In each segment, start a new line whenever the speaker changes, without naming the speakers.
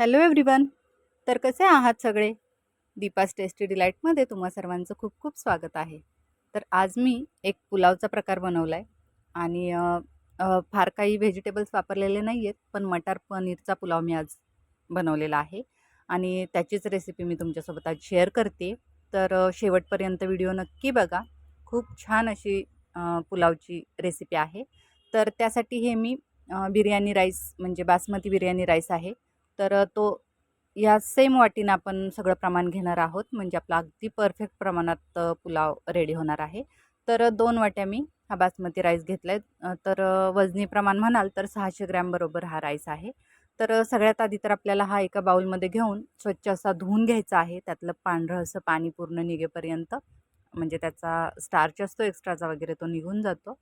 Hello everyone तर कसे आहात सगळे? दीपास टेस्टी डिलाईटमध्ये तुम्हा सर्वांचं खूप खूप स्वागत आहे. तर आज मी एक पुलावचा प्रकार बनवला आहे आणि फार काही व्हेजिटेबल्स वापरलेले नाही आहेत पण मटार पनीरचा पुलाव मी आज बनवलेला आहे. आणि त्याचीच रेसिपी मी तुमच्यासोबत आज शेअर करते. तर शेवटपर्यंत व्हिडिओ नक्की बघा. खूप छान अशी पुलावची रेसिपी आहे. तर त्यासाठी हे मी बिर्याणी राईस म्हणजे बासमती बिर्याणी राईस आहे. तर तो या सेम वाटीनं आपण सगळं प्रमाण घेणार आहोत. म्हणजे आपला अगदी परफेक्ट प्रमाणात पुलाव रेडी होणार आहे. तर दोन वाट्या मी हा बासमती राईस घेतला आहे तर वजनी प्रमाण म्हणाल तर सहाशे ग्रॅम बरोबर हा राईस आहे. तर सगळ्यात आधी तर आपल्याला हा एका बाउलमध्ये घेऊन स्वच्छ असा धुवून घ्यायचा आहे. त्यातलं पांढरं असं पाणी पूर्ण निघेपर्यंत म्हणजे त्याचा स्टार्च असतो एक्स्ट्राचा वगैरे तो निघून जातो.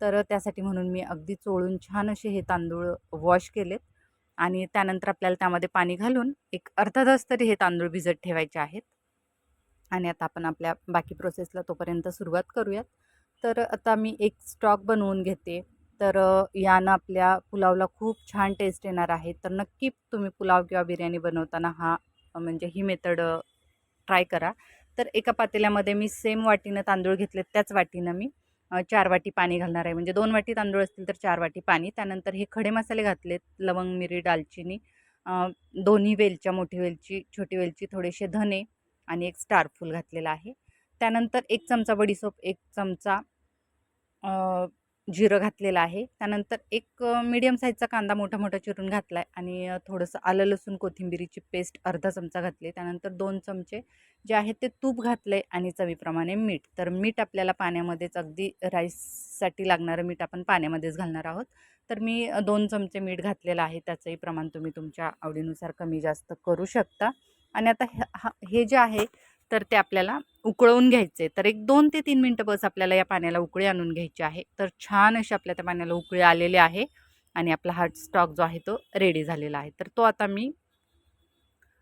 तर त्यासाठी म्हणून मी अगदी चोळून छान असे हे तांदूळ वॉश केलेत. आणि त्यानंतर आपल्याला त्यामध्ये पाणी घालून एक अर्धा तास तरी हे तांदूळ भिजत ठेवायचे आहेत. आणि आता आपण आपल्या बाकी प्रोसेसला तोपर्यंत सुरुवात करूयात. तर आता मी एक स्टॉक बनवून घेते. तर यानं आपल्या पुलावला खूप छान टेस्ट येणार आहे. तर नक्की तुम्ही पुलाव किंवा बिर्याणी बनवताना हा म्हणजे ही मेथड ट्राय करा. तर एका पातेल्यामध्ये मी सेम वाटीनं तांदूळ घेतले त्याच वाटीनं मी. चार वाटी पाणी घालणार आहे. म्हणजे दोन वाटी तांदूळ असतील तर चार वाटी पाणी. त्यानंतर हे खडे मसाले घातलेत लवंग मिरी दालचिनी. दोन्ही वेलच्या मोठी वेलची छोटी वेलची थोडेसे धने आणि एक स्टारफूल घातलेला घातलेलं आहे. त्यानंतर एक चमचा बडीसोप एक चमचा जिरं घातलेलं आहे. त्यानंतर एक मीडियम साईजचा कांदा मोठा मोठा चिरून घातला आहे आणि थोडंसं आलं लसूण कोथिंबिरीची पेस्ट अर्धा चमचा घातली. त्यानंतर दोन चमचे जे आहेत ते तूप घातले आणि चवीप्रमाणे मीठ. तर मीठ आपल्याला पाण्यामध्येच अगदी राईससाठी लागणारं मीठ आपण पाण्यामध्येच घालणार आहोत. तर मी दोन चमचे मीठ घातलेलं आहे. त्याचंही प्रमाण तुम्ही तुमच्या आवडीनुसार कमी जास्त करू शकता. आणि आता ह- हा हे जे आहे तर ते आपल्याला उकळवून घ्यायचे. तर एक दोन ते तीन मिनटं बस आपल्याला या पाण्याला उकळी आणून घ्यायची आहे. तर छान अशी आपल्या त्या पाण्याला उकळी आलेले आहे आणि आपला हा स्टॉक जो आहे तो रेडी झालेला आहे. तर तो आता मी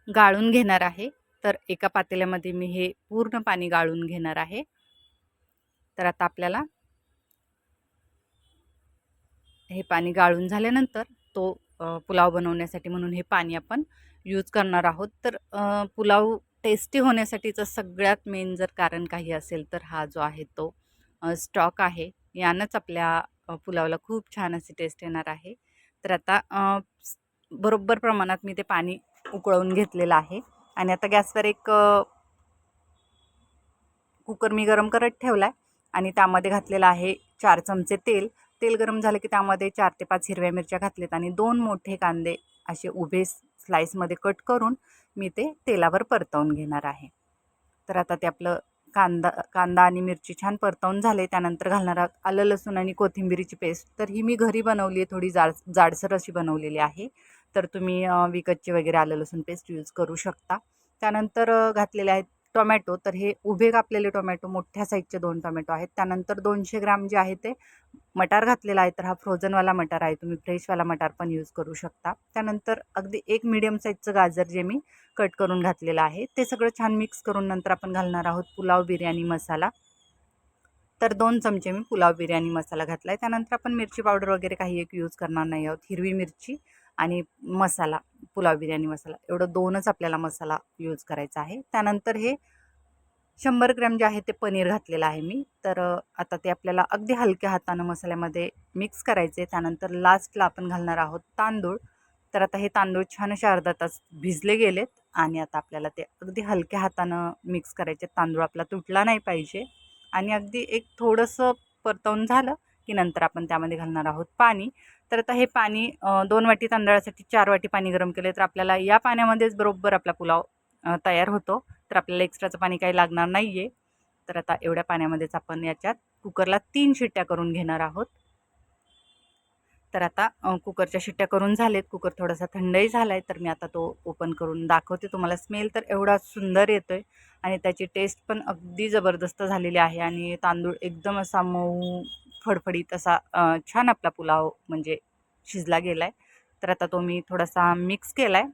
गाळून घेणार आहे. तर एका पातेल्यामध्ये मी हे पूर्ण पाणी गाळून घेणार आहे. तर आता आपल्याला हे पाणी गाळून झाल्यानंतर तो पुलाव बनवण्यासाठी म्हणून हे पाणी आपण यूज करणार आहोत. तर पुलाव टेस्टी होण्यासाठीचं सगळ्यात मेन जर कारण काही असेल तर हा जो आहे तो स्टॉक आहे. यानंच आपल्या पुलावला खूप छान अशी टेस्ट येणार आहे. तर आता बरोबर प्रमाणात मी ते पाणी उकळवून घेतलेलं आहे. आणि आता गॅसवर एक कुकर मी गरम करत ठेवला आहे आणि त्यामध्ये घातलेलं आहे चार चमचे तेल. तेल गरम झालं की त्यामध्ये चार ते पाच हिरव्या मिरच्या घातलेत आणि दोन मोठे कांदे असे उभे स्लाईसमध्ये कट करून मी ते तेलावर परतवून घेणार आहे. तर आता ते आपलं कांदा कांदा आणि मिरची छान परतवून झाले. त्यानंतर घालणार आलं लसूण आणि कोथिंबिरीची पेस्ट. तर ही मी घरी बनवली आहे थोडी जाड जाडसर अशी बनवलेली आहे. तर तुम्ही विकतची वगैरे आलं लसूण पेस्ट यूज करू शकता. त्यानंतर घातलेले आहेत टोमॅटो तर हे उभे कापलेले टोमॅटो मोठ्या साईजचे दोन टोमॅटो आहेत. त्यानंतर दोनशे ग्राम जे आहे ते मटार घातलेला आहे तर हा फ्रोझनवाला मटार आहे. तुम्ही फ्रेशवाला मटार पण यूज करू शकता. त्यानंतर अगदी एक मिडियम साईजचं गाजर जे मी कट करून घातलेलं आहे ते सगळं छान मिक्स करून नंतर आपण घालणार आहोत पुलाव बिर्याणी मसाला. तर दोन चमचे मी पुलाव बिर्याणी मसाला घातला आहे त्यानंतर आपण मिरची पावडर वगैरे काही एक यूज करणार नाही आहोत. हिरवी मिरची आणि मसाला पुलाव बिर्याणी मसाला एवढं दोनच आपल्याला मसाला यूज करायचा आहे. त्यानंतर हे शंभर ग्रॅम जे आहे ते पनीर घातलेलं आहे मी. तर आता ते आपल्याला अगदी हलक्या हातानं मसाल्यामध्ये मिक्स करायचे त्यानंतर लास्टला आपण घालणार आहोत तांदूळ. तर आता हे तांदूळ छान असे अर्धा तास भिजले गेलेत आणि आता आपल्याला ते अगदी हलक्या हातानं मिक्स करायचे तांदूळ आपला तुटला नाही पाहिजे. आणि अगदी एक थोडंसं परतवून झालं की नंतर आपण त्यामध्ये घालणार आहोत पाणी. तर आता हे पाणी दोन वाटी तांदळासाठी चार वाटी पाणी गरम केले तर आपल्याला या पाण्यामध्येच बरोबर आपला पुलाव तयार होतो. तर आपल्याला एक्स्ट्राचं पाणी काही लागणार नाही आहे तर आता एवढ्या पाण्यामध्येच आपण याच्यात कुकरला तीन शिट्ट्या करून घेणार आहोत. तर आता कुकरच्या शिट्ट्या करून झालेत. कुकर थोडासा थंडही झाला आहे तर मी आता तो ओपन करून दाखवते. तुम्हाला स्मेल तर एवढा सुंदर येतो आहे आणि त्याची टेस्ट पण अगदी जबरदस्त झालेली आहे आणि तांदूळ एकदम असा मऊ फडफडीत असा छान आपला पुलाव म्हणजे शिजला गेला आहे तर आता तो मी थोडासा मिक्स केला आहे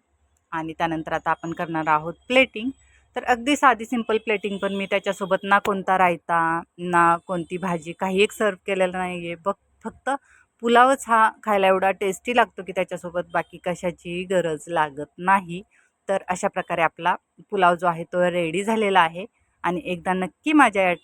आणि त्यानंतर आता आपण करणार आहोत प्लेटिंग तर अगदी साधी सिंपल प्लेटिंग पण मी त्याच्यासोबत ना कोणता रायता ना कोणती भाजी काही एक सर्व केलेलं नाही आहे बघ फक्त पुलावच हा खायला एवढा टेस्टी लागतो की त्याच्यासोबत बाकी कशाची गरज लागत नाही. तर अशा प्रकारे आपला पुलाव जो आहे तो रेडी झालेला आहे. आणि एकदा नक्की माझ्या या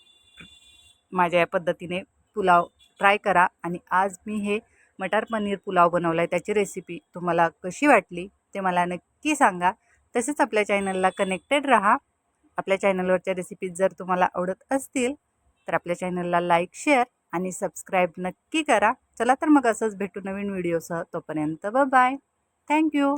माझ्या या पद्धतीने पुलाव ट्राय करा आणि आज मी हे मटार पनीर पुलाव बनवला आहे त्याची रेसिपी तुम्हाला कशी वाटली ते मला नक्की सांगा. तसेच आपल्या चॅनलला कनेक्टेड राहा. आपल्या चॅनलवरच्या रेसिपीज जर तुम्हाला आवडत असतील तर आपल्या चॅनलला लाईक शेअर आणि सबस्क्राईब नक्की करा. चला तर मग असंच भेटू नवीन व्हिडिओसह तोपर्यंत ब बाय थँक्यू